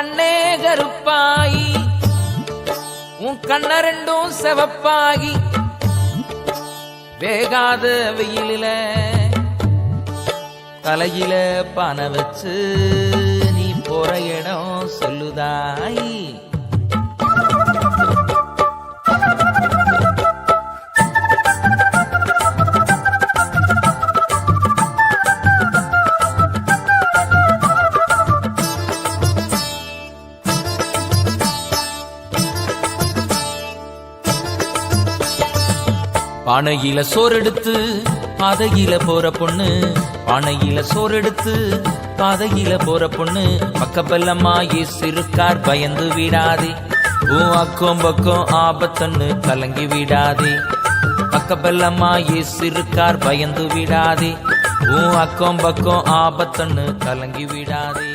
கண்ணே கருப்பாயி உன் கண்ண ரெண்டும் செவப்பாகி வேகாத வெயிலில தலையில பானை வச்சு நீ போற இடம் சொல்லுதாய். பானையில சோறெடுத்து பாதையில போற பொண்ணு. பானையில சோறெடுத்து பாதையில போற பொண்ணு. பக்கப்பெல்லம்மா சிறுக்கார் பயந்து விடாதே. ஓ அக்கம் பக்கம் ஆபத்தன்னு கலங்கி விடாதே. பக்கப்பெல்லம்மா சிறுக்கார் பயந்து விடாதே. ஓ அக்கம் பக்கம் ஆபத்தன்னு கலங்கி விடாதே.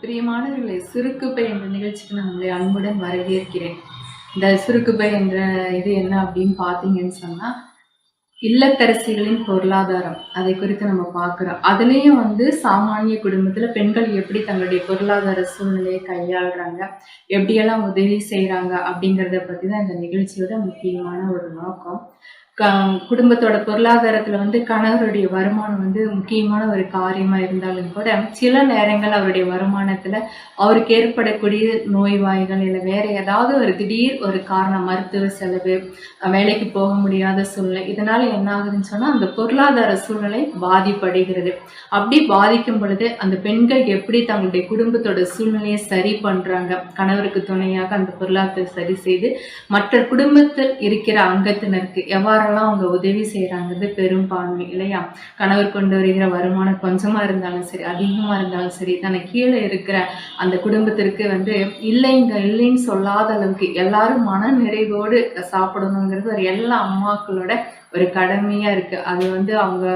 பிரியமானவர்களே சுருக்குப்பை என்ற நிகழ்ச்சிக்கு நான் உங்களை அன்புடன் வரவேற்கிறேன். இந்த சுருக்குபை என்ற இது என்ன அப்படின்னு பார்த்தீங்கன்னு சொன்னால் இல்லத்தரசிகளின் பொருளாதாரம். அதை குறித்து நம்ம பார்க்குறோம். அதுலேயும் வந்து சாமானிய குடும்பத்தில் பெண்கள் எப்படி தங்களுடைய பொருளாதார சூழ்நிலையை கையாளுறாங்க எப்படியெல்லாம் உதவி செய்கிறாங்க அப்படிங்கிறத பற்றி தான் இந்த நிகழ்ச்சியோட முக்கியமான ஒரு நோக்கம். குடும்பத்தோட பொருளாதாரத்தில் வந்து கணவருடைய வருமானம் வந்து முக்கியமான ஒரு காரியமாக இருந்தாலும் கூட சில நேரங்கள் அவருடைய வருமானத்தில் அவருக்கு ஏற்படக்கூடிய நோய்வாய்கள் இல்லை வேற ஏதாவது ஒரு திடீர் ஒரு காரணம் மருத்துவ செலவு வேலைக்கு போக முடியாத சூழ்நிலை இதனால என்ன ஆகுதுன்னு சொன்னால் அந்த பொருளாதார சூழ்நிலை பாதிப்படைகிறது. அப்படி பாதிக்கும் பொழுது அந்த பெண்கள் எப்படி தங்களுடைய குடும்பத்தோட சூழ்நிலையை சரி பண்ணுறாங்க கணவருக்கு துணையாக அந்த பொருளாதாரத்தை சரி செய்து மற்ற குடும்பத்தில் இருக்கிற அங்கத்தினருக்கு எவ்வாறு யாரெல்லாம் அவங்க உதவி செய்கிறாங்கிறது பெரும்பான்மை இல்லையா? கணவர் கொண்டு வருகிற வருமானம் கொஞ்சமாக இருந்தாலும் சரி அதிகமாக இருந்தாலும் சரி தனக்கு கீழே இருக்கிற அந்த குடும்பத்திற்கு வந்து இல்லைங்க இல்லைன்னு சொல்லாத அளவுக்கு எல்லாரும் மன நிறைவோடு சாப்பிடணுங்கிறது ஒரு எல்லா அம்மாக்களோட ஒரு கடமையாக இருக்குது அது வந்து அவங்க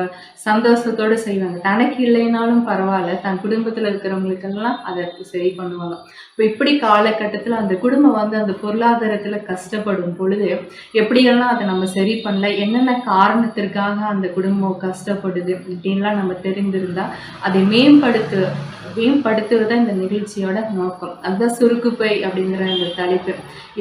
சந்தோஷத்தோடு செய்வாங்க. தனக்கு இல்லைனாலும் பரவாயில்ல. தன் குடும்பத்தில் இருக்கிறவங்களுக்கெல்லாம் அதை சரி பண்ணுவாங்க. இப்போ இப்படி காலகட்டத்தில் அந்த குடும்பம் வந்து அந்த பொருளாதாரத்தில் கஷ்டப்படும் பொழுது எப்படியெல்லாம் அதை நம்ம சரி பண்ணல என்னென்ன காரணத்திற்காக அந்த குடும்பம் கஷ்டப்படுது இப்படின்லாம் நம்ம தெரிந்திருந்தா அதை மேம்படுத்து மேம்படுத்துவது இந்த நிகழ்ச்சியோட நோக்கம். அதுதான் சுருக்குப்பை அப்படிங்கிற அந்த தலைப்பு.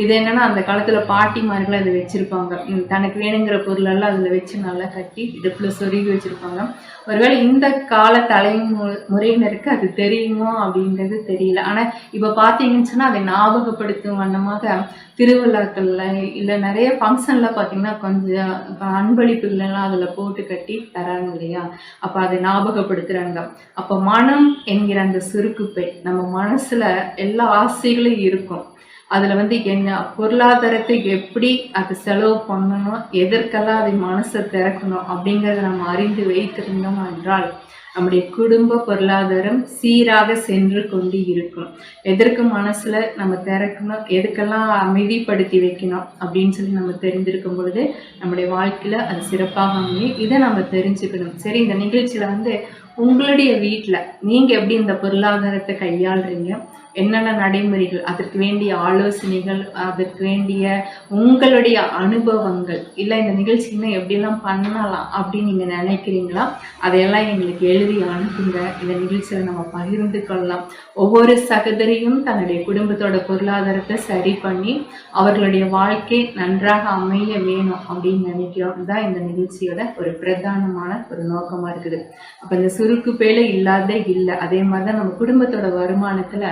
இது என்னன்னா அந்த காலத்தில் பாட்டிமார்கள் அதை வச்சுருப்பாங்க. தனக்கு வேணுங்கிற பொருளெல்லாம் அதில் வச்சு நல்லா கட்டி இடுப்பில் சொருகி வச்சுருப்பாங்க. ஒருவேளை இந்த கால தலைமு முறையினருக்கு அது தெரியுமோ அப்படின்றது தெரியல. ஆனால் இப்போ பார்த்தீங்கன்னு சொன்னால் அதை ஞாபகப்படுத்தும் வண்ணமாக திருவிழாக்களில் இல்லை நிறைய ஃபங்க்ஷனில் பார்த்தீங்கன்னா கொஞ்சம் அன்பளிப்புகளெல்லாம் அதில் போட்டு கட்டி தராங்க இல்லையா? அப்போ அதை ஞாபகப்படுத்துகிறாங்க அப்போ மனம் என்கிற அந்த சுருக்குப்பை நம்ம மனசில் எல்லா ஆசைகளும் இருக்கும். அதில் வந்து என்ன பொருளாதாரத்தை எப்படி அது செலவு பண்ணணும் எதற்கெல்லாம் அதை மனசை திறக்கணும் அப்படிங்கிறத நம்ம அறிந்து வைத்திருந்தோம் என்றால் நம்முடைய குடும்ப பொருளாதாரம் சீராக சென்று கொண்டு இருக்கும். எதற்கு மனசில் நம்ம திறக்கணும் எதுக்கெல்லாம் அமைதிப்படுத்தி வைக்கணும் அப்படின்னு சொல்லி நம்ம தெரிஞ்சிருக்கும் பொழுது நம்முடைய வாழ்க்கையில் அது சிறப்பாக அமையும். இதை நம்ம தெரிஞ்சுக்கணும். சரி இந்த நிகழ்ச்சியில் வந்து உங்களுடைய வீட்டில் நீங்கள் எப்படி இந்த பொருளாதாரத்தை கையாளுறீங்க? என்னென்ன நடைமுறைகள் அதற்கு வேண்டிய ஆலோசனைகள் அதற்கு வேண்டிய உங்களுடைய அனுபவங்கள் இல்லை இந்த நிகழ்ச்சி இன்னும் எப்படிலாம் பண்ணலாம் அப்படின்னு நீங்கள் நினைக்கிறீங்களா அதையெல்லாம் எங்களுக்கு எழுதி அனுப்புங்க. இந்த நிகழ்ச்சியில் நம்ம பகிர்ந்து கொள்ளலாம். ஒவ்வொரு சகோதரியும் தன்னுடைய குடும்பத்தோட பொருளாதாரத்தை சரி பண்ணி அவர்களுடைய வாழ்க்கை நன்றாக அமைய வேணும் அப்படின்னு நினைக்கிறோம் தான் இந்த நிகழ்ச்சியோட ஒரு பிரதானமான ஒரு நோக்கமாக இருக்குது. அப்போ இந்த சுருக்கு பேலை இல்லாத இல்லை. அதே மாதிரி தான் நம்ம குடும்பத்தோட வருமானத்தில்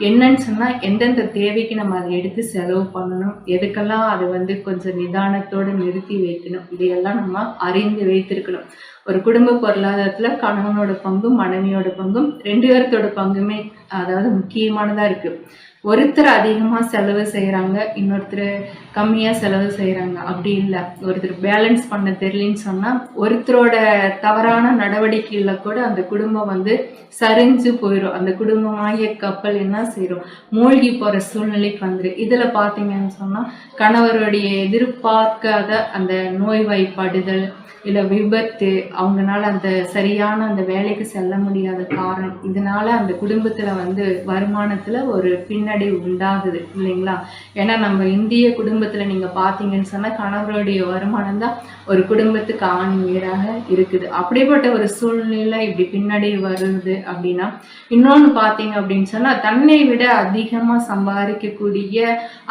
என்னன்னு சொன்னால் எந்தெந்த தேவைக்கு நம்ம அதை எடுத்து செலவு பண்ணணும் எதுக்கெல்லாம் அது வந்து கொஞ்சம் நிதானத்தோடு நிறுத்தி வைக்கணும் இதையெல்லாம் நம்ம அறிந்து வைத்திருக்கணும். ஒரு குடும்ப பொருளாதாரத்தில் கணவனோட பங்கும் மனைவியோட பங்கும் ரெண்டு பேர்த்தோட பங்குமே அதாவது முக்கியமானதாக இருக்குது ஒருத்தர் அதிகமாக செலவு செய்கிறாங்க இன்னொருத்தர் கம்மியாக செலவு செய்கிறாங்க அப்படி இல்லை. ஒருத்தர் பேலன்ஸ் பண்ண தெரியலன்னு சொன்னால் ஒருத்தரோட தவறான நடவடிக்கையில் கூட அந்த குடும்பம் வந்து சரிஞ்சு போயிடும் அந்த குடும்பமாகிய கப்பல் என்ன செய்கிறோம் மூழ்கி போகிற சூழ்நிலைக்கு வந்துடும் இதில் பார்த்தீங்கன்னு சொன்னால் கணவருடைய எதிர்பார்க்காத அந்த நோய்வாய்ப்படுதல் இல்லை விபத்து அவங்கனால அந்த சரியான அந்த வேலைக்கு செல்ல முடியாத காரணம் இதனால அந்த குடும்பத்தில் வந்து வருமானத்தில் ஒரு பின்ன பின்னடைவு உண்டாகுது இல்லைங்களா? ஏன்னா நம்ம இந்திய குடும்பத்தில் நீங்கள் பார்த்தீங்கன்னு சொன்னால் கணவருடைய வருமானம் தான் ஒரு குடும்பத்துக்கு ஆண் வீடாக இருக்குது. அப்படிப்பட்ட ஒரு சூழ்நிலை இப்படி பின்னாடி வருது அப்படின்னா இன்னொன்று பார்த்தீங்க அப்படின்னு சொன்னால் தன்னை விட அதிகமாக சம்பாதிக்கக்கூடிய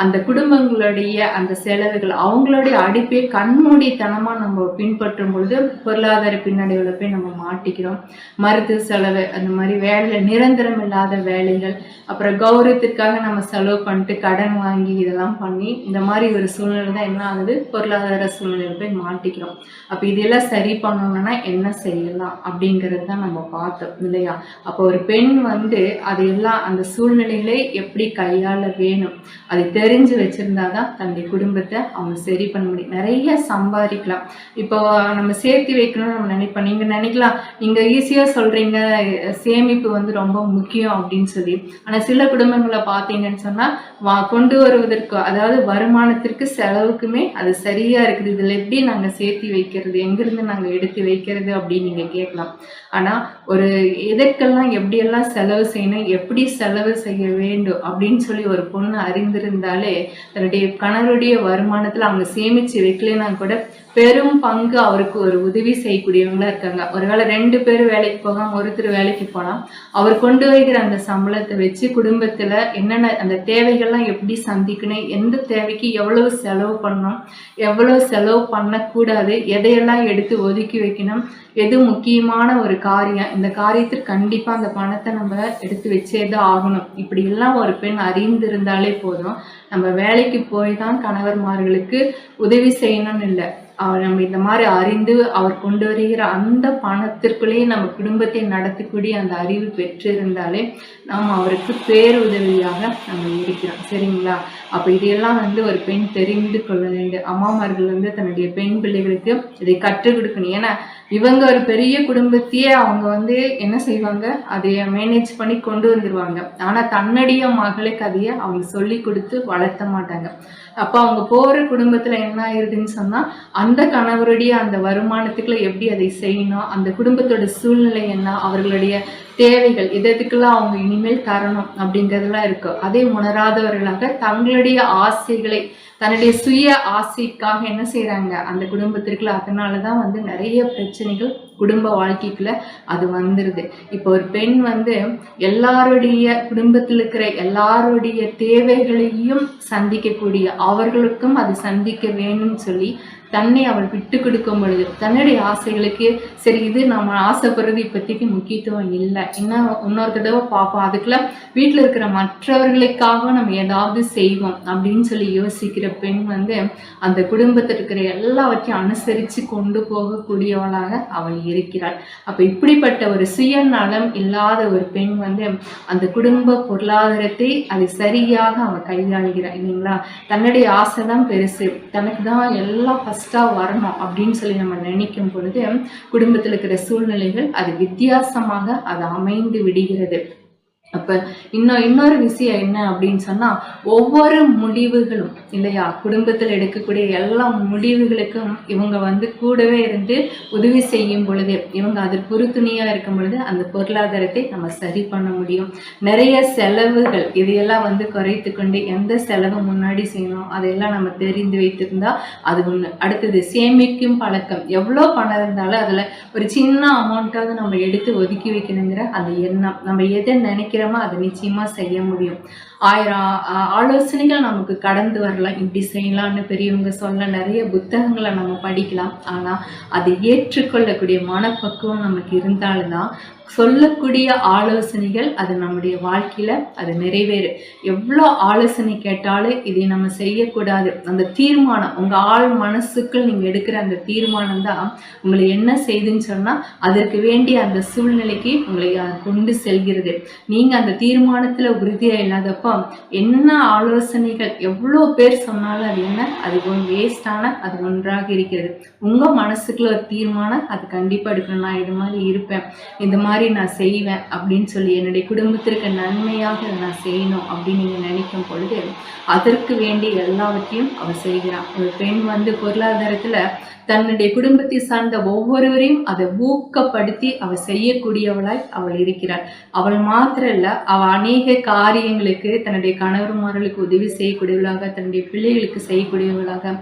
அந்த குடும்பங்களுடைய அந்த செலவுகள் அவங்களுடைய அடிப்பை கண்மூடித்தனமாக நம்ம பின்பற்றும் பொழுது பொருளாதார பின்னடைவில் போய் நம்ம மாட்டிக்கிறோம். மருத்துவ செலவு அந்த மாதிரி வேலை நிரந்தரம் இல்லாத வேலைகள் அப்புறம் கௌரவத்திற்காக நம்ம செலவு பண்ணிட்டு கடன் வாங்கி இதெல்லாம் பண்ணி இந்த மாதிரி ஒரு சூழ்நிலை தான் என்ன ஆகுது? பொருளாதார சூழ்நிலையில் போய் மாட்டிக்கிறோம். அப்போ இதெல்லாம் சரி பண்ணணும்னா என்ன செய்யலாம் அப்படிங்கிறது தான் நம்ம பார்த்தோம் இல்லையா? அப்போ ஒரு பெண் வந்து அதையெல்லாம் அந்த சூழ்நிலையிலே எப்படி கையாள வேணும் அதை தெரிஞ்சு வச்சிருந்தா தான் தன்னுடைய குடும்பத்தை அவங்க சரி பண்ண முடியும். நிறைய சம்பாதிக்கலாம். இப்போ நம்ம சேர்த்து வைக்கணும்னு நம்ம நினைப்போம். நீங்க நினைக்கலாம் நீங்க ஈஸியா சொல்றீங்க சேமிப்பு வந்து ரொம்ப முக்கியம் அப்படின்னு சொல்லி. ஆனா சில குடும்பங்களை பார்த்தீங்கன்னு சொன்னா வா கொண்டு வருவதற்கு அதாவது வருமானத்திற்கு செலவுக்குமே அது சரியா இருக்குது. இதில் எப்படி நாங்க சேர்த்து வைக்கிறது எங்கிருந்து நாங்க எடுத்து வைக்கிறது அப்படின்னு நீங்க கேட்கலாம். ஆனா ஒரு எதற்கெல்லாம் எப்படியெல்லாம் செலவு செய்யணும் எப்படி செலவு செய்ய வேண்டும் அப்படின்னு சொல்லி ஒரு பொண்ணு அறிந்திருந்தாலே தன்னுடைய கணவருடைய வருமானத்தில் அவங்க சேமித்து வைக்கலைன்னா கூட பெரும் பங்கு அவருக்கு ஒரு உதவி செய்யக்கூடியவங்களா இருக்காங்க. ஒருவேளை ரெண்டு பேரும் வேலைக்கு போகாம ஒருத்தர் வேலைக்கு போகலாம் அவர் கொண்டு வைக்கிற அந்த சம்பளத்தை வச்சு குடும்பத்தில் என்னென்ன அந்த தேவைகள்லாம் எப்படி சந்திக்கணும் எந்த தேவைக்கு எவ்வளவு செலவு பண்ணணும் எவ்வளவு செலவு பண்ணக்கூடாது எதையெல்லாம் எடுத்து ஒதுக்கி வைக்கணும் எது முக்கியமான ஒரு காரியம் இந்த காரியத்திற்கு கண்டிப்பா அந்த பணத்தை நம்ம எடுத்து வச்சே தான் ஆகணும். இப்படி எல்லாம் ஒரு பெண் அறிந்திருந்தாலே போதும். நம்ம வேலைக்கு போய் தான் கணவர்மார்களுக்கு உதவி செய்யணும்னு இல்லை. அவர் நம்ம இந்த மாதிரி அறிந்து அவர் கொண்டு வருகிற அந்த பணத்திற்குள்ளேயே நம்ம குடும்பத்தை நடத்தக்கூடிய அந்த அறிவு பெற்றிருந்தாலே நாம் அவருக்கு பேருதவியாக நம்ம இருக்கிறோம். சரிங்களா? அப்போ இதையெல்லாம் வந்து ஒரு பெண் தெரிந்து கொள்ள வேண்டும். அம்மாமார்கள் வந்து தன்னுடைய பெண் பிள்ளைகளுக்கு இதை கற்றுக் கொடுக்கணும். ஏன்னா இவங்க ஒரு பெரிய குடும்பத்தையே அவங்க வந்து என்ன செய்வாங்க? அதைய மேனேஜ் பண்ணி கொண்டு வந்துருவாங்க. ஆனா தன்னுடைய மகளுக்கு அதைய அவங்க சொல்லி கொடுத்து வளர்த்த மாட்டாங்க. அப்போ அவங்க போற குடும்பத்துல என்ன ஆயிருதுன்னு சொன்னா அந்த கணவருடைய அந்த வருமானத்துக்குள்ள எப்படி அதை செய்யணும் அந்த குடும்பத்தோட சூழ்நிலை என்ன அவர்களுடைய தேவைகள் இதற்கெல்லாம் அவங்க இனிமேல் தரணும் அப்படிங்கிறதுலாம் இருக்கு. அதை உணராதவர்களாக தங்களுடைய ஆசைகளை தன்னுடைய சுய ஆசைக்காக என்ன செய்கிறாங்க அந்த குடும்பத்திற்குள்ள அதனால தான் வந்து நிறைய பிரச்சனைகள் குடும்ப வாழ்க்கைக்குள்ள அது வந்துடுது இப்போ ஒரு பெண் வந்து எல்லாருடைய குடும்பத்தில் இருக்கிற எல்லாருடைய தேவைகளையும் சந்திக்கக்கூடிய அவர்களுக்கும் அது சந்திக்க வேணும்னு சொல்லி தன்னை அவள் விட்டு கொடுக்கும் பொழுது தன்னுடைய ஆசைகளுக்கு சரி இது நம்ம ஆசைப்படுறது இப்போதைக்கு முக்கியத்துவம் இல்லை. இன்னும் இன்னொரு தடவை பார்ப்போம். அதுக்குள்ள வீட்டில் இருக்கிற மற்றவர்களுக்காக நம்ம ஏதாவது செய்வோம் அப்படின்னு சொல்லி யோசிக்கிற பெண் வந்து அந்த குடும்பத்தில் இருக்கிற எல்லாவற்றையும் அனுசரித்து கொண்டு போகக்கூடியவளாக அவள் இருக்கிறாள். அப்போ இப்படிப்பட்ட ஒரு சுயநலம் இல்லாத ஒரு பெண் வந்து அந்த குடும்ப பொருளாதாரத்தை அது சரியாக அவன் கையாளுகிறாள் இல்லைங்களா? தன்னுடைய ஆசை தான் பெருசு. தனக்கு தான் எல்லாம் ஃபஸ்ட்டாக வரணும் அப்படின்னு சொல்லி நம்ம நினைக்கும் பொழுது குடும்பத்தில் இருக்கிற சூழ்நிலைகள் அது வித்தியாசமாக அது அமைந்து விடுகிறது. அப்ப இன்னும் இன்னொரு விஷயம் என்ன அப்படின்னு சொன்னா ஒவ்வொரு முடிவுகளும் இல்லையா? குடும்பத்தில் எடுக்கக்கூடிய எல்லா முடிவுகளுக்கும் இவங்க வந்து கூடவே இருந்து உதவி செய்யும் பொழுது இவங்க அதற்கு உறுதுணையா இருக்கும் பொழுது அந்த பொருளாதாரத்தை நம்ம சரி பண்ண முடியும். நிறைய செலவுகள் இதையெல்லாம் வந்து குறைத்து கொண்டு எந்த செலவு முன்னாடி செய்யணும் அதையெல்லாம் நம்ம தெரிந்து வைத்திருந்தா அது ஒண்ணு. அடுத்தது சேமிக்கும் பழக்கம். எவ்வளோ பணம் இருந்தாலும் அதுல ஒரு சின்ன அமௌண்ட்டாவது நம்ம எடுத்து ஒதுக்கி வைக்கணுங்கிற அந்த எண்ணம். நம்ம எதை சீக்கிரமாக அதை நிச்சயமா செய்ய முடியும். ஆயிரம் ஆலோசனைகள் நமக்கு கடந்து வரலாம். இப்படி செய்யலாம்னு பெரியவங்க சொல்ல நிறைய புத்தகங்களை நம்ம படிக்கலாம். ஆனால் அதை ஏற்றுக்கொள்ளக்கூடிய மனப்பக்குவம் நமக்கு இருந்தால்தான் சொல்லக்கூடிய ஆலோசனைகள் அது நம்முடைய வாழ்க்கையில் அது நிறைவேறு. எவ்வளோ ஆலோசனை கேட்டாலும் இதை நம்ம செய்யக்கூடாது. அந்த தீர்மானம் உங்கள் ஆள் மனசுக்குள் நீங்கள் எடுக்கிற அந்த தீர்மானம் தான் உங்களை என்ன செய்துன்னு சொன்னால் அதற்கு வேண்டிய அந்த சூழ்நிலைக்கு உங்களை அது கொண்டு செல்கிறது. நீங்கள் அந்த தீர்மானத்தில் உறுதியாக இல்லாதப்போ என்ன ஆலோசனைகள் எவ்வளோ பேர் சொன்னாலும் அது என்ன? அது வேஸ்டான அது ஒன்றாக இருக்கிறது. உங்கள் மனசுக்குள்ள ஒரு தீர்மானம் அது கண்டிப்பாக எடுக்கணும். நான் இது மாதிரி இருப்பேன் இந்த மாதிரி நான் செய்வேன் அப்படின்னு சொல்லி என்னுடைய குடும்பத்திற்கு நன்மையாக நான் செய்யணும் அப்படின்னு நீங்கள் நினைக்கும் பொழுது அதற்கு வேண்டிய எல்லாவற்றையும் அவள் செய்கிறான். ஒரு பெண் வந்து பொருளாதாரத்தில் தன்னுடைய குடும்பத்தை சார்ந்த ஒவ்வொருவரையும் அதை ஊக்கப்படுத்தி அவள் செய்யக்கூடியவளாய் அவள் இருக்கிறாள். அவள் மாத்திரம் இல்ல அவள் அநேக காரியங்களுக்கு தன்னுடைய கணவர்மார்களுக்கு உதவி செய்யக்கூடியவளாக தன்னுடைய பிள்ளைகளுக்கு செய்யக்கூடியவளாக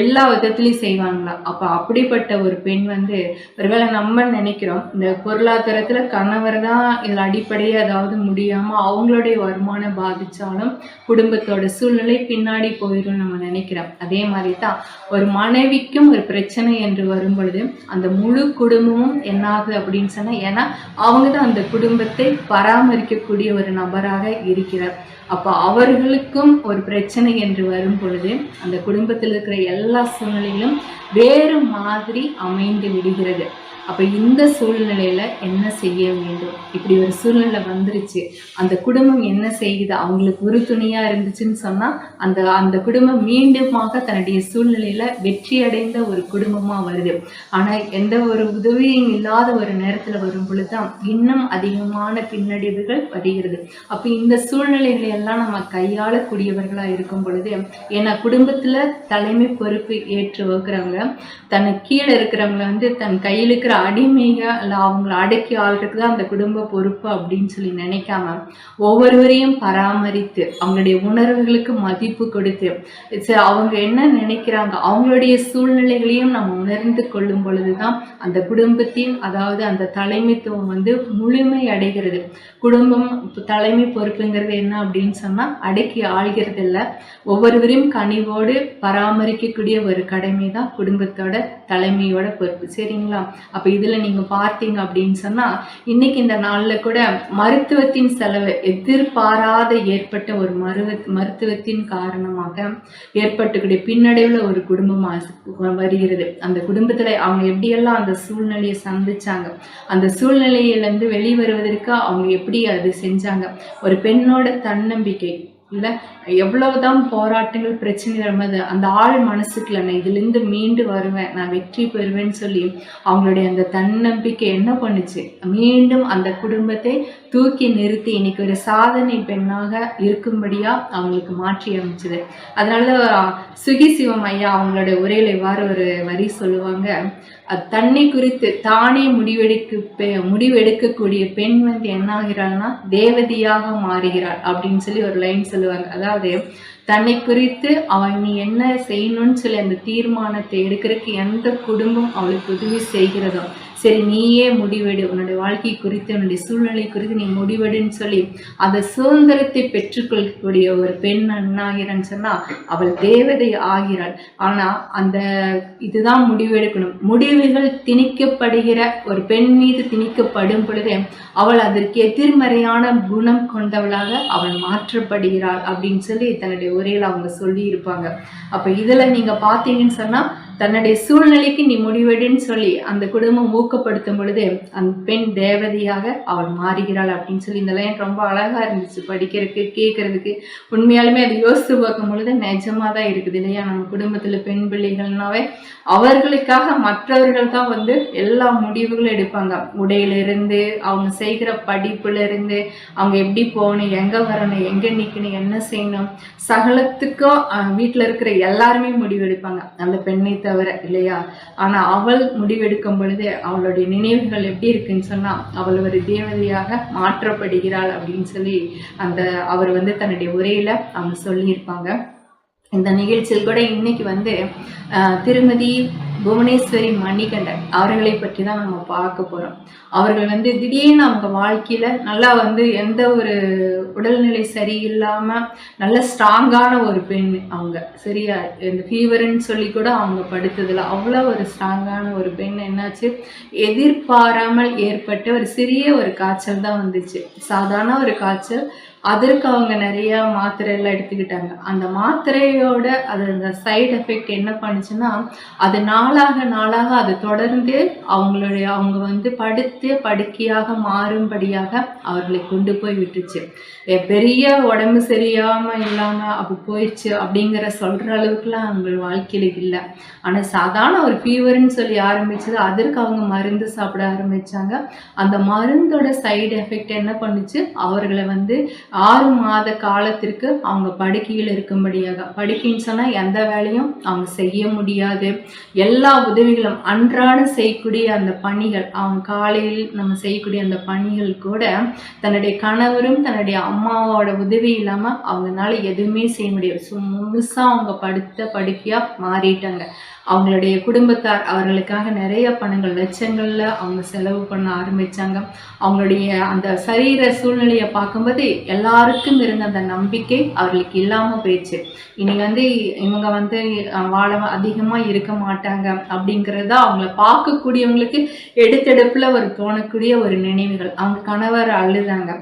எல்லா விதத்துலையும் செய்வாங்களா? அப்ப அப்படிப்பட்ட ஒரு பெண் வந்து ஒருவேளை நம்ம நினைக்கிறோம் இந்த பொருளாதாரத்துல கணவர் தான் இதில் அடிப்படையே அதாவது முடியாம அவங்களுடைய வருமானம் பாதிச்சாலும் குடும்பத்தோட சூழ்நிலை பின்னாடி போயிடும் நம்ம நினைக்கிறோம். அதே மாதிரி தான் ஒரு மனைவிக்கும் ஒரு பிரச்சனை என்று வரும் பொழுது அந்த முழு குடும்பமும் என்னாகுது அப்படின்னு சொன்னா ஏன்னா அவங்க தான் அந்த குடும்பத்தை பராமரிக்கக்கூடிய ஒரு நபராக இருக்கிறார். அப்போ அவர்களுக்கும் ஒரு பிரச்சனை என்று வரும் பொழுது அந்த குடும்பத்தில் இருக்கிற எல்லா சூழ்நிலையிலும் வேறு மாதிரி அமைந்து விடுகிறது. அப்போ இந்த சூழ்நிலையில என்ன செய்ய வேண்டும்? இப்படி ஒரு சூழ்நிலை வந்துருச்சு. அந்த குடும்பம் என்ன செய்யுது? அவங்களுக்கு உறுதுணையாக இருந்துச்சுன்னு சொன்னால் அந்த அந்த குடும்பம் மீண்டுமாக தன்னுடைய சூழ்நிலையில் வெற்றி அடைந்த ஒரு குடும்பமா வருது. ஆனால் எந்த ஒரு உதவியும் இல்லாத ஒரு நேரத்தில் வரும் பொழுதுதான் இன்னும் அதிகமான பின்னடைவுகள் வருகிறது. அப்போ இந்த சூழ்நிலைகளை எல்லாம் நம்ம கையாளக்கூடியவர்களாக இருக்கும் பொழுது ஏன்னா குடும்பத்தில் தலைமை பொறுப்பு ஏற்று வைக்கிறவங்க தன் கீழே இருக்கிறவங்கள வந்து தன் கையில் இருக்கிற அடிமைகள் இல்லை அவங்கள அடக்கி ஆள்றதுக்கு தான் அந்த குடும்ப பொறுப்பு அப்படின்னு சொல்லி நினைக்காம ஒவ்வொருவரையும் பராமரித்து அவங்களுடைய உணர்வுகளுக்கு மதிப்பு கொடுத்து அவங்க என்ன நினைக்கிறாங்க அவங்களுடைய சூழ்நிலைகளையும் நம்ம உணர்ந்து கொள்ளும் பொழுது தான் அந்த குடும்பத்தின் அதாவது அந்த தலைமைத்துவம் வந்து முழுமை அடைகிறது. குடும்பம் தலைமை பொறுப்புங்கிறது என்ன அப்படின்னு சொன்னால் அடக்கி ஆள்கிறது இல்லை ஒவ்வொருவரையும் கனிவோடு பராமரிக்கக்கூடிய ஒரு கடமை தான் குடும்பத்தோட தலைமையோட பொறுப்பு. சரிங்களா? அப்போ இதில் நீங்கள் பார்த்தீங்க அப்படின்னு சொன்னால் இன்னைக்கு இந்த நாளில் கூட மருத்துவத்தின் செலவு எதிர்பாராத ஏற்பட்ட ஒரு மருவ மருத்துவத்தின் காரணமாக ஏற்பட்டுக்கூடிய பின்னடைவில் ஒரு குடும்பமாக வருகிறது. அந்த குடும்பத்தில் அவங்க எப்படியெல்லாம் அந்த சூழ்நிலையை சந்திச்சாங்க அந்த சூழ்நிலையிலேருந்து வெளிவருவதற்கு அவங்க எப்படி அது செஞ்சாங்க ஒரு பெண்ணோட தன்னம்பிக்கை இல்லை எவ்வளவுதான் போராட்டங்கள் பிரச்சனைகள் வரும்போது அந்த ஆள் மனசுக்குள்ள நான் இதுலேருந்து மீண்டு வருவேன் நான் வெற்றி பெறுவேன்னு சொல்லி அவங்களுடைய அந்த தன்னம்பிக்கை என்ன பண்ணுச்சு? மீண்டும் அந்த குடும்பத்தை தூக்கி நிறுத்தி இன்னைக்கு ஒரு சாதனை பெண்ணாக இருக்கும்படியா அவங்களுக்கு மாற்றி அமைச்சது. அதனால சுகி சிவம் ஐயா அவங்களோட உரையில இவ்வாறு ஒரு வரி சொல்லுவாங்க. தன்னை குறித்து தானே முடிவெடுக்க பெ- முடிவெடுக்கக்கூடிய பெண் வந்து என்ன ஆகிறாள்னா தேவதையாக மாறுகிறாள் அப்படின்னு சொல்லி ஒரு லைன் சொல்லுவாங்க. அதாவது தன்னை குறித்து அவள் நீ என்ன செய்யணும்னு சொல்லி அந்த தீர்மானத்தை எடுக்கிறதுக்கு எந்த குடும்பம் அவளுக்கு உதவி செய்கிறதோ சரி நீயே முடிவெடு. உன்னுடைய வாழ்க்கை குறித்து உன்னுடைய சூழ்நிலை குறித்து நீ முடிவெடுன்னு சொல்லி அந்த சுதந்திரத்தை பெற்றுக்கொள்ளக்கூடிய ஒரு பெண் என்னாகிறான்னு சொன்னால் அவள் தேவதை ஆகிறாள். ஆனால் அந்த இதுதான் முடிவெடுக்கணும். முடிவுகள் திணிக்கப்படுகிற ஒரு பெண் மீது திணிக்கப்படும் பொழுதே அவள் அதற்கு எதிர்மறையான குணம் கொண்டவளாக அவள் மாற்றப்படுகிறாள் அப்படின்னு சொல்லி தன்னுடைய உரையில் அவங்க சொல்லி இருப்பாங்க இதில் நீங்கள் பார்த்தீங்கன்னு சொன்னால் தன்னுடைய சூழ்நிலைக்கு நீ முடிவெடுன்னு சொல்லி அந்த குடும்பம் ஊக்கப்படுத்தும் பொழுது அந்த பெண் தேவதையாக அவள் மாறுகிறாள் அப்படின்னு சொல்லி இந்த லைன் ரொம்ப அழகா இருந்துச்சு படிக்கிறதுக்கு கேட்கறதுக்கு உண்மையாலுமே அதை யோசித்து பார்க்கும் பொழுது நிஜமா தான் இருக்குது இல்லையா? நம்ம குடும்பத்துல பெண் பிள்ளைகள்னாவே அவர்களுக்காக மற்றவர்கள் தான் வந்து எல்லா முடிவுகளும் எடுப்பாங்க. உடையிலிருந்து அவங்க செய்கிற படிப்புல இருந்து அவங்க எப்படி போகணும் எங்க வரணும் எங்க நிக்கணும் என்ன செய்யணும். சகலத்துக்கும் வீட்டில் வீட்டுல இருக்கிற எல்லாருமே முடிவெடுப்பாங்க அந்த பெண்ணை தவிர இல்லையா? ஆனா அவள் முடிவெடுக்கும் பொழுது அவளுடைய நினைவுகள் எப்படி இருக்குன்னு சொன்னா அவள் ஒரு தேவதையாக மாற்றப்படுகிறாள் அப்படின்னு சொல்லி அந்த அவர் வந்து தன்னுடைய உரையில அவங்க சொல்லியிருப்பாங்க. இந்த நிகழ்ச்சியில் கூட இன்னைக்கு வந்து திருமதி புவனேஸ்வரி மணிகண்டன். அவர்களை பற்றி தான் நம்ம பார்க்க போகிறோம் அவர்கள் வந்து திடீர்னு அவங்க வாழ்க்கையில் நல்லா வந்து எந்த ஒரு உடல்நிலை சரியில்லாமல் நல்ல ஸ்ட்ராங்கான ஒரு பெண் அவங்க. சரியா? இந்த ஃபீவர்னு சொல்லி கூட அவங்க படுத்ததில் அவ்வளோ ஒரு ஸ்ட்ராங்கான ஒரு பெண் என்னாச்சு? எதிர்பாராமல் ஏற்பட்ட ஒரு சிறிய ஒரு காய்ச்சல் தான் வந்துச்சு. சாதாரண ஒரு காய்ச்சல் அதற்கு அவங்க நிறைய மாத்திரை எல்லாம் எடுத்துக்கிட்டாங்க. அந்த மாத்திரையோட அது அந்த சைடு எஃபெக்ட் என்ன பண்ணுச்சுன்னா அது நாளாக நாளாக அது தொடர்ந்து அவங்களுடைய அவங்க வந்து படுத்து படுக்கையாக மாறும்படியாக அவர்களை கொண்டு போய் விட்டுச்சு. பெரிய உடம்பு சரியாம இல்லாம அப்படி போயிடுச்சு அப்படிங்கிற சொல்ற அளவுக்குலாம் அவங்க வாழ்க்கையில இல்லை. ஆனா சாதாரண ஒரு ஃபீவர்னு சொல்லி ஆரம்பிச்சது அதற்கு அவங்க மருந்து சாப்பிட ஆரம்பிச்சாங்க. அந்த மருந்தோட சைடு எஃபெக்ட் என்ன பண்ணுச்சு? அவர்களை வந்து ஆறு மாத காலத்திற்கு அவங்க படுக்கையில் இருக்கும்படியாக படுக்கைன்னு சொன்னால் எந்த வேலையும் அவங்க செய்ய முடியாது. எல்லா உதவிகளும் அன்றாடம் செய்யக்கூடிய அந்த பணிகள் அவங்க காலையில் நம்ம செய்யக்கூடிய அந்த பணிகள் கூட தன்னுடைய கணவரும் தன்னுடைய அம்மாவோட உதவி இல்லாமல் அவங்களால எதுவுமே செய்ய முடியாது. ஸோ முழுசாக அவங்க படுத்த படுக்கையாக மாறிட்டாங்க. அவங்களுடைய குடும்பத்தார் அவர்களுக்காக நிறைய பணங்கள் லட்சங்களில் அவங்க செலவு பண்ண ஆரம்பித்தாங்க அவங்களுடைய அந்த சரீர சூழ்நிலையை பார்க்கும்போது எல்லாருக்கும் இருந்த அந்த நம்பிக்கை அவர்களுக்கு இல்லாமல் போயிடுச்சு. இனி வந்து இவங்க வந்து வாழ அதிகமாக இருக்க மாட்டாங்க அப்படிங்கிறத அவங்கள பார்க்கக்கூடியவங்களுக்கு எடுத்தெடுப்பில் ஒரு தோணக்கூடிய ஒரு நினைவுகள். அவங்க கணவர் அழுதாங்க.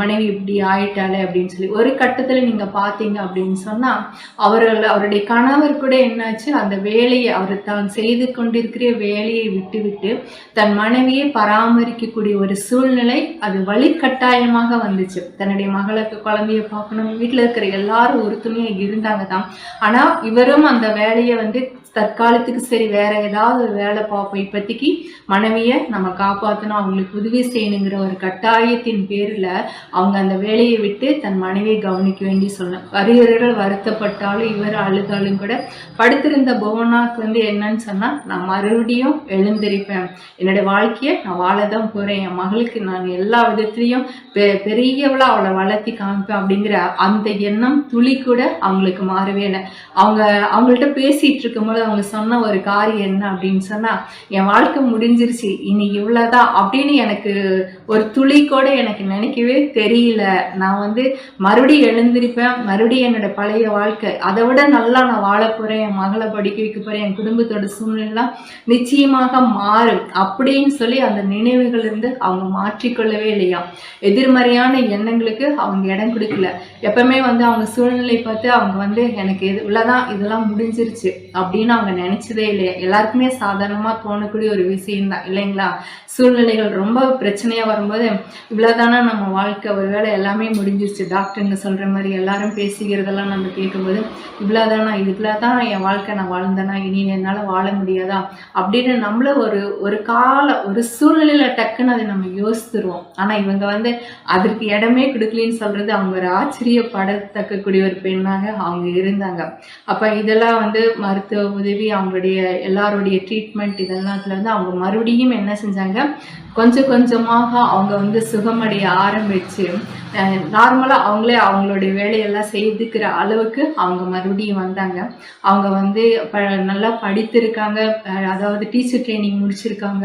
மனைவி இப்படி ஆயிட்டாலே அப்படின்னு சொல்லி. ஒரு கட்டத்தில் நீங்கள் பார்த்தீங்க அப்படின்னு சொன்னால் அவர்கள் அவருடைய கணவர் கூட என்னாச்சு? அந்த வேலையை அவர் தான் செய்து கொண்டிருக்கிற வேலையை விட்டுவிட்டு தன் மனைவியை பராமரிக்கக்கூடிய ஒரு சூழ்நிலை அது வழிகட்டாயமாக வந்துச்சு. தன்னுடைய மகளுக்கு குழந்தைய பார்க்கணும். வீட்டில் இருக்கிற எல்லாரும் உறுதுணையாக இருந்தாங்க தான். ஆனால் இவரும் அந்த வேலையை வந்து தற்காலத்துக்கு சரி வேற ஏதாவது ஒரு வேலை பார்ப்போம். இப்போதைக்கு மனைவியை நம்ம காப்பாற்றணும் அவங்களுக்கு உதவி செய்யணுங்கிற ஒரு கட்டாயத்தின் பேரில் அவங்க அந்த வேலையை விட்டு தன் மனைவியை கவனிக்க வேண்டி சொன்னேன் வருகிறவர்கள் வருத்தப்பட்டாலும் இவர் அழுதாலும் கூட படுத்திருந்த புவனாக்கு வந்து என்னன்னு சொன்னால் நான் மறுபடியும் எழுந்திருப்பேன். என்னுடைய வாழ்க்கையை நான் வாழ தான் போகிறேன் என் மகளுக்கு நான் எல்லா விதத்துலேயும் பெ பெரியவளாக அவளை வளர்த்தி காமிப்பேன் அப்படிங்கிற அந்த எண்ணம் துளி கூட அவங்களுக்கு மாறவே இல்லை. அவங்க அவங்கள்ட்ட பேசிகிட்டு இருக்கும்போது அவங்க சொன்ன ஒரு காரியம் என்ன அப்படின்னு சொன்னால் என் வாழ்க்கை முடிஞ்சிருச்சு. இனி இவ்வளோதான் அப்படின்னு எனக்கு ஒரு துளி கூட எனக்கு நினைக்கவே தெரியல. நான் வந்து மறுபடியும் எழுந்திருப்பேன். மறுபடியும் என்னோட பழைய வாழ்க்கை. அதை விட நல்லா நான் வாழ போகிறேன் என் மகளை படிக்க வைக்க போகிறேன் என் குடும்பத்தோட சூழ்நிலாம் நிச்சயமாக மாறும் அப்படின்னு சொல்லி அந்த நினைவுகள் இருந்து அவங்க மாற்றிக்கொள்ளவே இல்லையா? எதிர்மறையான எண்ணங்களுக்கு அவங்க இடம் கொடுக்கல. எப்பவுமே வந்து அவங்க சூழ்நிலை பார்த்து அவங்க வந்து எனக்கு இது இவ்வளோதான் இதெல்லாம் முடிஞ்சிருச்சு அப்படின்னு அவங்க நினைச்சதே இல்லையா? எல்லாருக்குமே சாதாரணமாக தோணக்கூடிய ஒரு விஷயம் தான் இல்லைங்களா? சூழ்நிலைகள் ரொம்ப பிரச்சனையாக வரும்போது இவ்வளோதானா நம்ம வாழ்க்கை? ஒருவேளை எல்லாமே முடிஞ்சிருச்சு. டாக்டர்னு சொல்கிற மாதிரி எல்லாரும் பேசிக்கிறதெல்லாம் நம்ம கேட்கும்போது இவ்வளோதானா இதுக்குள்ள தான் என் வாழ்க்கை நான் வாழ்ந்தேன்? இனி என்னால் வாழ முடியாதா? அப்படின்னு நம்மள ஒரு ஒரு கால ஒரு சூழ்நிலையில் டக்குன்னு அதை நம்ம யோசித்துருவோம் ஆனால் இவங்க வந்து அதற்கு இடமே கொடுக்கலன்னு சொல்கிறது அவங்க ஒரு ஆச்சரியப்படத்தக்கக்கூடிய ஒரு பெண்ணாக அவங்க இருந்தாங்க. அப்போ இதெல்லாம் வந்து மருத்துவ உதவி அவங்களுடைய எல்லாருடைய ட்ரீட்மெண்ட் இதெல்லாத்துல வந்து அவங்க மறுபடியும் என்ன செஞ்சாங்க? கொஞ்சம் கொஞ்சமாக அவங்க வந்து சுகமடைய ஆரம்பிச்சு நார்மலாக அவங்களே அவங்களுடைய வேலையெல்லாம் செய்துக்கிற அளவுக்கு அவங்க மறுபடியும் வந்தாங்க. அவங்க வந்து ப நல்லா படித்திருக்காங்க. அதாவது டீச்சர் ட்ரைனிங் முடிச்சிருக்காங்க.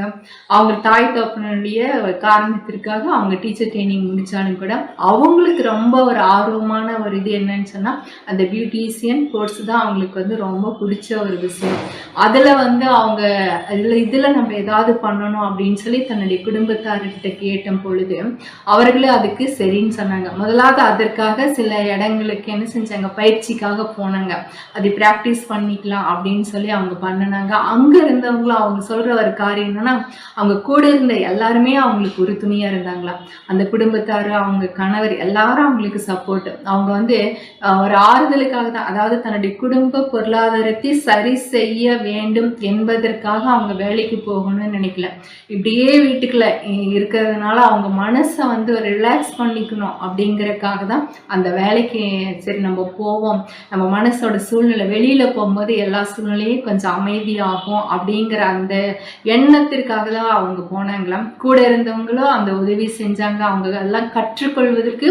அவங்க தாய் தகப்பனுடைய காரணத்திற்காக அவங்க டீச்சர் ட்ரைனிங் முடித்தாலும் கூட அவங்களுக்கு ரொம்ப ஒரு ஆர்வமான ஒரு இது என்னன்னு சொன்னால் அந்த பியூட்டிஷியன் கோர்ஸ் தான் அவங்களுக்கு வந்து ரொம்ப பிடிச்ச ஒரு விஷயம். அதில் வந்து அவங்க இதில் இதில் நம்ம ஏதாவது பண்ணணும் அப்படின்னு சொல்லி தன்னுடைய குடும்பத்தார்கிட்ட கேட்ட பொழுது அவர்களே அதுக்கு சரின்னு சொன்னாங்க. முதலாவது அதற்காக சில இடங்களுக்கு என்ன செஞ்சாங்க? பயிற்சிக்காக போனாங்க. அதை ப்ராக்டிஸ் பண்ணிக்கலாம் அப்படின்னு சொல்லி அவங்க பண்ணினாங்க. அங்கே இருந்தவங்களும் அவங்க சொல்கிற ஒரு காரியம் என்னன்னா அவங்க கூட இருந்த எல்லாருமே அவங்களுக்கு ஒரு துணியாக இருந்தாங்களா? அந்த குடும்பத்தார் அவங்க கணவர் எல்லாரும் அவங்களுக்கு சப்போர்ட் அவங்க வந்து ஒரு ஆறுதலுக்காக தான் அதாவது தன்னுடைய குடும்ப பொருளாதாரத்தை சரி செய்ய வேண்டும் என்பதற்காக அவங்க வேலைக்கு போகணும்னு நினைக்கல. இப்படியே வீட்டுக்குள்ள இருக்கிறதுனால அவங்க மனசை வந்து ரிலாக்ஸ் பண்ணிக்கணும் அப்படிங்கிறதுக்காக தான் அந்த வேலைக்கு சரி நம்ம போவோம். நம்ம மனசோட சூழ்நிலை வெளியில போகும்போது எல்லா சூழ்நிலையும் கொஞ்சம் அமைதியாகும் அப்படிங்கிற அந்த எண்ணத்திற்காக தான் அவங்க போனாங்களாம். கூட இருந்தவங்களும் அந்த உதவி செஞ்சாங்க. அவங்க எல்லாம் கற்றுக்கொள்வதற்கு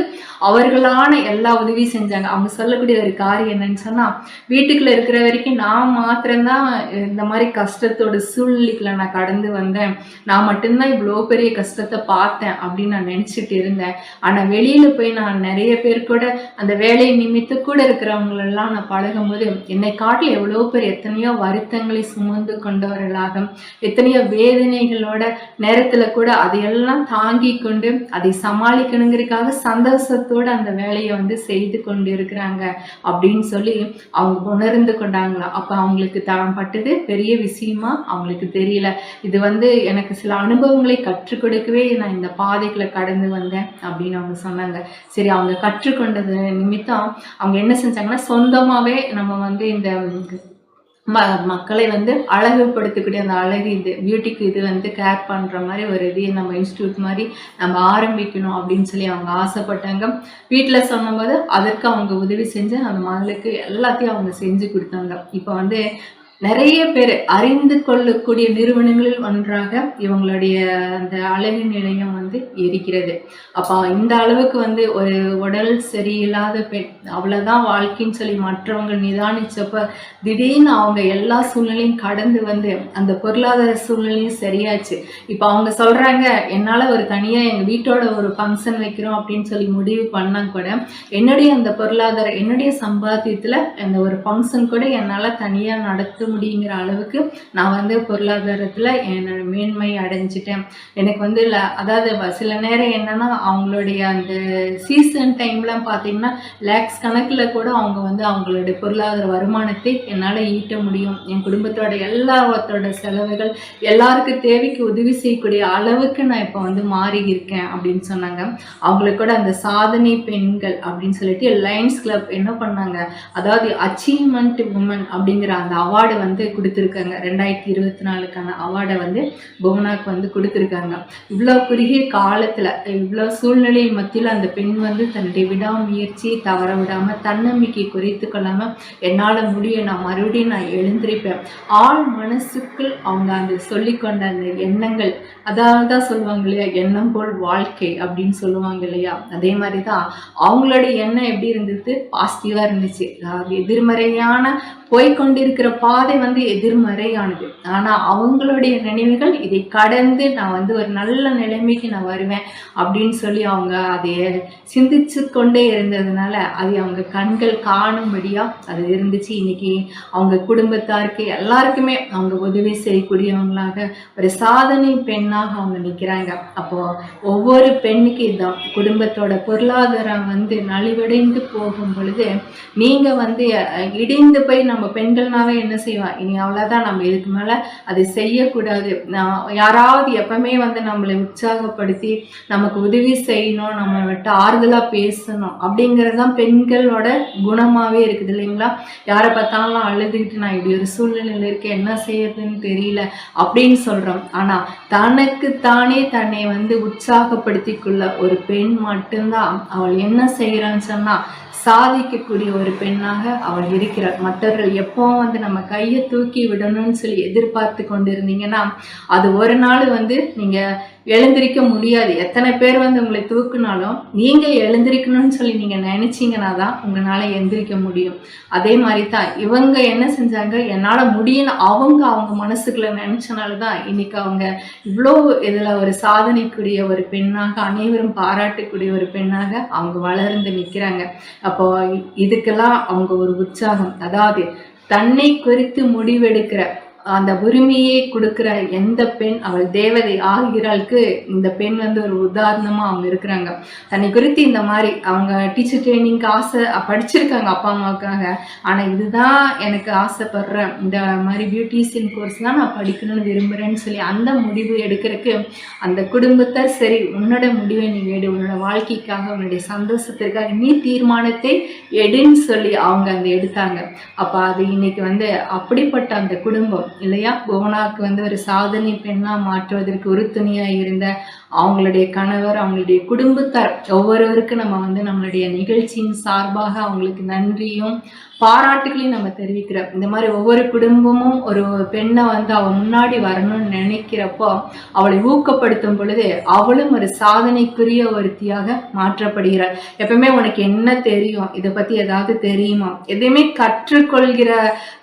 அவர்களான எல்லா உதவி செஞ்சாங்க. அவங்க சொல்லக்கூடிய ஒரு காரியம் என்னன்னு சொன்னா வீட்டுக்குள்ள இருக்கிற வரைக்கும் நான் மாத்திரம்தான் இந்த மாதிரி கஷ்டத்தோட சூழ்நிலைக்குள்ள நான் கடந்து வந்தேன். நான் மட்டும்தான் இவ்வளோ இவ்வளோ பெரிய கஷ்டத்தை பார்த்தேன் அப்படின்னு நான் நினச்சிட்டு இருந்தேன். ஆனால் வெளியில் போய் நான் நிறைய பேர் கூட அந்த வேலை நிமித்து கூட இருக்கிறவங்களெல்லாம் நான் பழகும்போது என்னை காட்டில் எவ்வளோ பேர் எத்தனையோ வருத்தங்களை சுமந்து கொண்டவர்களாக எத்தனையோ வேதனைகளோட நேரத்தில் கூட அதையெல்லாம் தாங்கி கொண்டு அதை சமாளிக்கணுங்கிறதுக்காக சந்தோஷத்தோடு அந்த வேலையை வந்து செய்து கொண்டு இருக்கிறாங்க அப்படின்னு சொல்லி அவங்க உணர்ந்து கொண்டாங்களாம். அப்போ அவங்களுக்கு தரம் பட்டது பெரிய விஷயமா? அவங்களுக்கு தெரியல. இது வந்து எனக்கு சில அனுபவங்களை கற்றுக் கொடுக்கவே நான் இந்த பாதைகளை கடந்து வந்தேன் அப்படின்னு அவங்க சொன்னாங்க. சரி அவங்க கற்றுக்கொண்டது நிமித்தம் அவங்க என்ன செஞ்சாங்கன்னா சொந்தமாகவே நம்ம வந்து இந்த ம மக்களை வந்து அழகுபடுத்தக்கூடிய அந்த அழகு இது பியூட்டிக்கு இது வந்து கேர் பண்ணுற மாதிரி ஒரு இது நம்ம இன்ஸ்டியூட் மாதிரி நம்ம ஆரம்பிக்கணும் அப்படின்னு சொல்லி அவங்க ஆசைப்பட்டாங்க. வீட்டில் சொன்னபோது அதற்கு அவங்க உதவி செஞ்சு அந்த மகளுக்கு எல்லாத்தையும் அவங்க செஞ்சு கொடுத்தாங்க. இப்போ வந்து நிறைய பேர் அறிந்து கொள்ளக்கூடிய நிறுவனங்களில் ஒன்றாக இவங்களுடைய அந்த அழகு நிலையம் வந்து இருக்கிறது. அப்போ இந்த அளவுக்கு வந்து ஒரு உடல் சரியில்லாத பெண் அவ்வளோதான் வாழ்க்கைன்னு சொல்லி மற்றவங்க நிதானிச்சப்ப திடீர்னு அவங்க எல்லா சூழ்நிலையும் கடந்து வந்து அந்த பொருளாதார சூழ்நிலையும் சரியாச்சு. இப்போ அவங்க சொல்கிறாங்க என்னால் ஒரு தனியாக எங்கள் வீட்டோட ஒரு ஃபங்க்ஷன் வைக்கிறோம் அப்படின்னு சொல்லி முடிவு பண்ணால் கூட என்னுடைய அந்த பொருளாதார என்னுடைய சம்பாத்தியத்தில் அந்த ஒரு ஃபங்க்ஷன் கூட என்னால் தனியாக நடத்த முடியுங்கிற அளவுக்கு நான் வந்து பொருளாதாரத்தில் என்னோட மேன்மை அடைஞ்சிட்டேன். எனக்கு வந்து அதாவது சில நேரம் என்னன்னா அவங்களுடைய அந்த சீசன் டைம்லாம் பார்த்தீங்கன்னா லேக்ஸ் கணக்கில் கூட அவங்க வந்து அவங்களுடைய பொருளாதார வருமானத்தை என்னால் ஈட்ட முடியும். என் குடும்பத்தோட எல்லாத்தோட செலவுகள் எல்லாருக்கும் தேவைக்கு உதவி செய்யக்கூடிய அளவுக்கு நான் இப்போ வந்து மாறி இருக்கேன் அப்படின்னு சொன்னாங்க. அவங்களுக்கு கூட அந்த சாதனை பெண்கள் அப்படின்னு சொல்லிட்டு லைன்ஸ் கிளப் என்ன பண்ணாங்க? அதாவது அச்சீவ்மெண்ட் உமன் அப்படிங்கிற அந்த அவார்டு வந்து கொடுத்துருக்காங்க. ரெண்டாயிரத்தி இருபத்தி நாலுக்கான அவார்டை வந்து புவனாக்கு வந்து கொடுத்துருக்காங்க. இவ்வளோ குறுகிய காலத்தில் இவ்வளோ சூழ்நிலை மத்தியில் அந்த பெண் வந்து தன்னுடைய விடாமுயற்சியை தவற விடாமல் தன்னம்பிக்கை குறைத்து கொள்ளாமல் என்னால் முடியும் நான் மறுபடியும் நான் எழுந்திருப்பேன். ஆள் மனசுக்குள் அவங்க அந்த சொல்லிக்கொண்ட அந்த எண்ணங்கள் அதாவது தான் சொல்லுவாங்க இல்லையா எண்ணம் போல் வாழ்க்கை அப்படின்னு சொல்லுவாங்க இல்லையா? அதே மாதிரி தான் அவங்களோட எண்ணம் எப்படி இருந்தது? பாசிட்டிவாக இருந்துச்சு. எதிர்மறையான போய்க்கொண்டிருக்கிற பாதை வந்து எதிர்மறையானது. ஆனால் அவங்களுடைய நினைவுகள் இதை கடந்து நான் வந்து ஒரு நல்ல நிலைமைக்கு நான் வருவேன் அப்படின்னு சொல்லி அவங்க அதை சிந்திச்சு கொண்டே இருந்ததுனால அது அவங்க கண்கள் காணும்படியாக அது இருந்துச்சு. இன்னைக்கு அவங்க குடும்பத்தாருக்கு எல்லாருக்குமே அவங்க உதவி செய்யக்கூடியவங்களாக ஒரு சாதனை பெண்ணாக அவங்க நிற்கிறாங்க அப்போ ஒவ்வொரு பெண்ணுக்கு இதுதான் குடும்பத்தோட பொருளாதாரம் வந்து நலிவடைந்து போகும் பொழுது நீங்க வந்து இடிந்து போய் நம்ம பெண்கள்னாவே என்ன செய்வோம் இனி அவ்வளோதான் நம்ம இதுக்கு மேலே அதை செய்யக்கூடாது. யாராவது எப்பவுமே வந்து நம்மளை உற்சாகப்படுத்தி நமக்கு உதவி செய்யணும் நம்ம விட்டு ஆறுதலாக பேசணும் அப்படிங்கிறது தான் பெண்களோட குணமாகவே இருக்குது இல்லைங்களா? யாரை பார்த்தாலும் அழுதுகிட்டு நான் இப்படி ஒரு சூழ்நிலையில் இருக்கேன் என்ன செய்யறதுன்னு தெரியல அப்படின்னு சொல்கிறோம் ஆனால் தனக்கு தானே தன்னை வந்து உற்சாகப்படுத்திக்குள்ள ஒரு பெண் மட்டும்தான். அவள் என்ன செய்கிறான்னு சொன்னால் சாதிக்கக்கூடிய ஒரு பெண்ணாக அவள் இருக்கிறாள். மற்றவர்கள் எப்போ வந்து நம்ம கையை தூக்கி விடணும்னு சொல்லி எதிர்பார்த்து கொண்டு இருந்தீங்கன்னா அது ஒரு நாள் வந்து நீங்கள் எழுந்திருக்க முடியாது. எத்தனை பேர் வந்து உங்களை தூக்குனாலும் நீங்கள் எழுந்திருக்கணும்னு சொல்லி நீங்கள் நினச்சிங்கன்னா தான் உங்களால் எந்திரிக்க முடியும். அதே மாதிரி தான் இவங்க என்ன செஞ்சாங்க? என்னால் முடியும்னு அவங்க அவங்க மனசுக்குள்ள நினச்சனால தான் இன்னைக்கு அவங்க இவ்வளோ இதில் ஒரு சாதனைக்குரிய ஒரு பெண்ணாக அனைவரும் பாராட்டக்கூடிய ஒரு பெண்ணாக அவங்க வளர்ந்து நிற்கிறாங்க அப்போ இதுக்கெல்லாம் அவங்க ஒரு உற்சாகம். அதாவது தன்னை குறித்து முடிவெடுக்கிற அந்த உரிமையை கொடுக்கிற எந்த பெண் அவள் தேவதை ஆகிறாளுக்கு இந்த பெண் வந்து ஒரு உதாரணமாக அவங்க இருக்கிறாங்க. தன்னை குறித்து இந்த மாதிரி அவங்க டீச்சர் ட்ரைனிங்க்கு ஆசை படிச்சிருக்காங்க அப்பா அம்மாவுக்காக. ஆனால் இதுதான் எனக்கு ஆசைப்படுறேன் இந்த மாதிரி பியூட்டிஷியன் கோர்ஸ் தான் நான் படிக்கணும்னு விரும்புகிறேன்னு சொல்லி அந்த முடிவு எடுக்கிறதுக்கு அந்த குடும்பத்தை சரி உன்னோட முடிவை நீ எடு உன்னோட வாழ்க்கைக்காக உன்னுடைய சந்தோஷத்திற்காக நீ தீர்மானத்தை எடுன்னு சொல்லி அவங்க அந்த எடுத்தாங்க. அப்போ அது இன்னைக்கு வந்து அப்படிப்பட்ட அந்த குடும்பம். இல்லையா? புவனாக்கு வந்து ஒரு சாதனை பெண்ணாக மாற்றுவதற்கு உறுதுணையாக இருந்த அவங்களுடைய கணவர் அவங்களுடைய குடும்பத்தார் ஒவ்வொருவருக்கும் நம்ம வந்து நம்மளுடைய நிகழ்ச்சியின் சார்பாக அவங்களுக்கு நன்றியும் பாராட்டுகளையும் நம்ம தெரிவிக்கிறோம். இந்த மாதிரி ஒவ்வொரு குடும்பமும் ஒரு பெண்ணை வந்து அவள் முன்னாடி வரணும்னு நினைக்கிறப்போ அவளை ஊக்கப்படுத்தும் பொழுது அவளும் ஒரு சாதனைக்குரிய ஒருத்தியாக மாற்றப்படுகிறாள். எப்பவுமே உனக்கு என்ன தெரியும்? இதை பற்றி ஏதாவது தெரியுமா? எதையுமே கற்றுக்கொள்கிற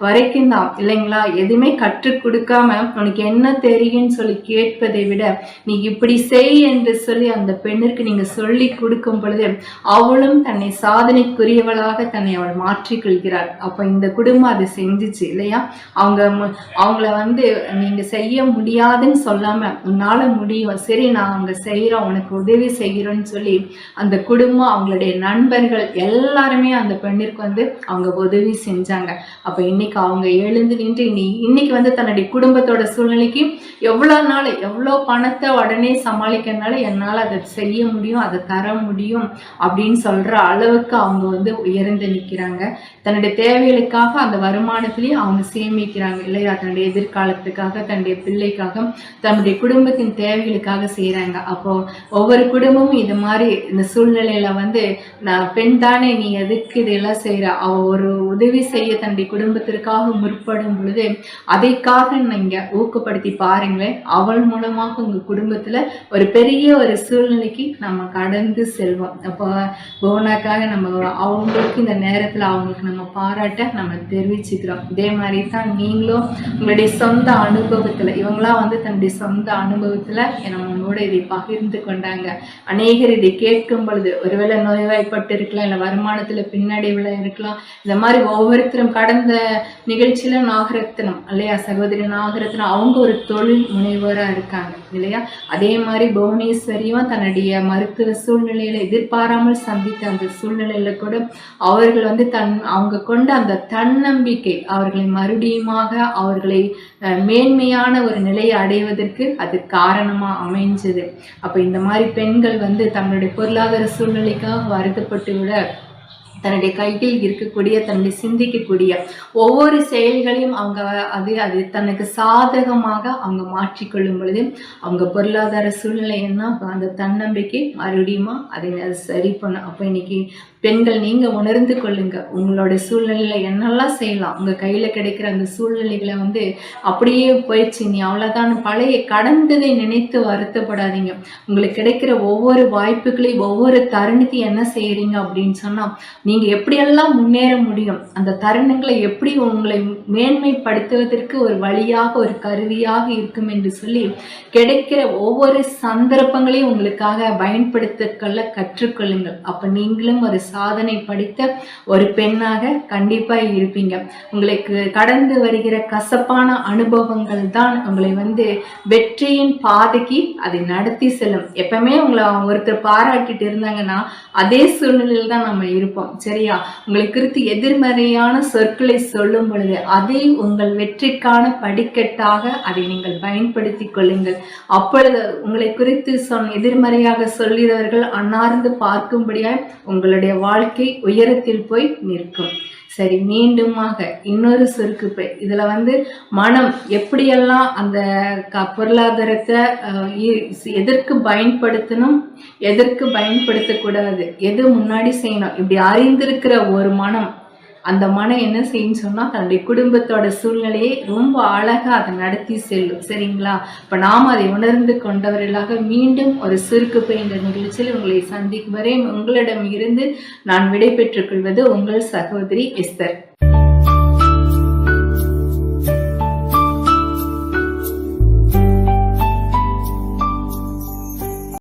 வரைக்கும் தான் இல்லைங்களா? எதுவுமே கற்றுக் கொடுக்காம உனக்கு என்ன தெரியும்னு சொல்லி கேட்பதை விட நீ இப்படி செய் என்று சொல்லி அந்த பெண்ணிற்கு நீங்க சொல்லி கொடுக்கும் பொழுது அவளும் தன்னை சாதனைக்குரியவளாக தன்னை அவள் மாற்றிக்கொள்கிறாள் அப்ப இந்த குடும்பம் அதை செஞ்சுச்சு இல்லையா? அவங்க மு- அவங்கள வந்து நீங்க செய்ய முடியாதுன்னு சொல்லாம உன்னால முடியும். சரி நான் அவங்க செய்யறோம் உனக்கு உதவி செய்கிறோன்னு சொல்லி அந்த குடும்பம் அவங்களுடைய நண்பர்கள் எல்லாருமே அந்த பெண்ணிற்கு வந்து அவங்க உதவி செஞ்சாங்க. அப்ப இன்னைக்கு அவங்க எழுந்து நின்று இன்னைக்கு வந்து தன்னுடைய குடும்பத்தோட சூழ்நிலைக்கு எவ்வளோ நாள் எவ்வளோ பணத்தை உடனே சமாளிக்கிறனால என்னால் அதை செய்ய முடியும் அதை தர முடியும் அப்படின்னு சொல்ற அளவுக்கு அவங்க வந்து உயர்ந்து நிற்கிறாங்க தன்னுடைய தேவைகளுக்காக அந்த வருமானத்திலேயே அவங்க சேமிக்கிறாங்க இல்லையா? தன்னுடைய எதிர்காலத்துக்காக தன்னுடைய பிள்ளைக்காக தன்னுடைய குடும்பத்தின் தேவைகளுக்காக செய்கிறாங்க அப்போ ஒவ்வொரு குடும்பமும் இது மாதிரி இந்த சூழ்நிலையில வந்து நான் பெண் தானே நீ எதுக்கு இதெல்லாம் செய்கிற அவ ஒரு உதவி செய்ய தன்னுடைய குடும்பத்திற்காக முற்படும் பொழுது அதைக்காக நீங்கள் ஊக்கப்படுத்தி பாருங்களேன். அவள் மூலமாக உங்கள் குடும்பத்தில் ஒரு பெரிய ஒரு சூழ்நிலைக்கு நம்ம கடந்து செல்வோம். அப்போ போனாக்காக நம்ம அவங்களுக்கு இந்த நேரத்தில் அவங்களுக்கு நம்ம பாராட்ட நம்ம தெரிவிச்சுக்கிறோம். இதே மாதிரி தான் நீங்களும் உங்களுடைய சொந்த அனுபவத்தில் இவங்களாம் வந்து தன்னுடைய சொந்த அனுபவத்தில் நம்மளோட இதை பகிர்ந்து கொண்டாங்க. அநேகர் இதை கேட்கும் பொழுது ஒருவேளை நோய்வாய்ப்பட்டு இருக்கலாம் இல்லை வருமானத்துல பின்னடைவுல இருக்கலாம் இந்த மாதிரி ஒவ்வொருத்தரும் கடந்த நிகழ்ச்சியில நாகரத்னம் இல்லையா சகோதரி நாகரத்னம் அவங்க ஒரு தொழில் முனைவராக இருக்காங்க இல்லையா? அதே மாதிரி புவனேஸ்வரியும் தன்னுடைய மருத்துவ சூழ்நிலையில எதிர்பாராமல் சந்தித்த அந்த சூழ்நிலையில கூட அவர்கள் வந்து தன் அவங்க கொண்ட அந்த தன்னம்பிக்கை அவர்களை மறுபடியுமாக அவர்களை மேன்மையான ஒரு நிலையை அடைவதற்கு அது காரணமா அமைஞ்சது. அப்ப இந்த மாதிரி பெண்கள் வந்து தங்களுடைய பொருளாதார சூழ்நிலைக்காக வருத்தப்பட்டு விட தன்னுடைய கையில் இருக்கக்கூடிய தன்னுடைய சிந்திக்கக்கூடிய ஒவ்வொரு செயல்களையும் அவங்க அது அது தனக்கு சாதகமாக அவங்க மாற்றிக்கொள்ளும் பொழுது அவங்க பொருளாதார சூழ்நிலை என்ன அந்த தன்னம்பிக்கை மறுபடியும் அதை சரி பண்ணும் அப்போ இன்னைக்கு பெண்கள் நீங்கள் உணர்ந்து கொள்ளுங்க உங்களோட சூழ்நிலையில என்னெல்லாம் செய்யலாம் உங்கள் கையில் கிடைக்கிற அந்த சூழ்நிலைகளை வந்து அப்படியே போயிடுச்சு நீ அவ்வளோதான் பழைய கடந்ததை நினைத்து வருத்தப்படாதீங்க. உங்களுக்கு கிடைக்கிற ஒவ்வொரு வாய்ப்புகளையும் ஒவ்வொரு தருணத்தையும் என்ன செய்கிறீங்க அப்படின்னு சொன்னால் நீங்க எப்படியெல்லாம் முன்னேற முடியும்? அந்த தருணங்களை எப்படி உங்களை மேன்மைப்படுத்துவதற்கு ஒரு வழியாக ஒரு கருவியாக இருக்கும் என்று சொல்லி கிடைக்கிற ஒவ்வொரு சந்தர்ப்பங்களையும் உங்களுக்காக பயன்படுத்திக்கொள்ள கற்றுக்கொள்ளுங்கள். அப்ப நீங்களும் ஒரு சாதனை படித்த ஒரு பெண்ணாக கண்டிப்பா இருப்பீங்க. உங்களுக்கு கடந்து வருகிற கசப்பான அனுபவங்கள் தான் உங்களை வந்து வெற்றியின் பாதைக்கு அதை நடத்தி செல்லும். எப்பவுமே உங்களை ஒருத்தர் பாராட்டிட்டு இருந்தாங்கன்னா அதே சூழ்நிலையில் தான் நம்ம இருப்போம். சரியா? உங்களை குறித்து எதிர்மறையான சொற்களை சொல்லும் பொழுது அதை உங்கள் வெற்றிக்கான படிக்கட்டாக அதை நீங்கள் பயன்படுத்திக் கொள்ளுங்கள். அப்பொழுது உங்களை குறித்து சொன்ன எதிர்மறையாக சொல்கிறவர்கள் அன்னார்ந்து பார்க்கும்படியாய் உங்களுடைய வாழ்க்கை உயரத்தில் போய் நிற்கும். சரி மீண்டுமாக இன்னொரு சுருக்குப்பை இதில் வந்து மனம் எப்படியெல்லாம் அந்த க பொருளாதாரத்தை எதற்கு பயன்படுத்தணும் எதற்கு பயன்படுத்தக்கூடாது எது முன்னாடி செய்யணும் இப்படி அறிந்திருக்கிற ஒரு மனம் அந்த மனம் என்ன செய்யும் சொன்னால் தன்னுடைய குடும்பத்தோட சூழ்நிலையை ரொம்ப அழகாக அதை நடத்தி செல்லும். சரிங்களா? இப்போ நாம் அதை உணர்ந்து கொண்டவர்களாக மீண்டும் ஒரு சுருக்கு பெயின்ற நிகழ்ச்சியில் உங்களை சந்திக்கும் வரை உங்களிடம் இருந்து நான் விடை கொள்வது உங்கள் சகோதரி எஸ்தர்.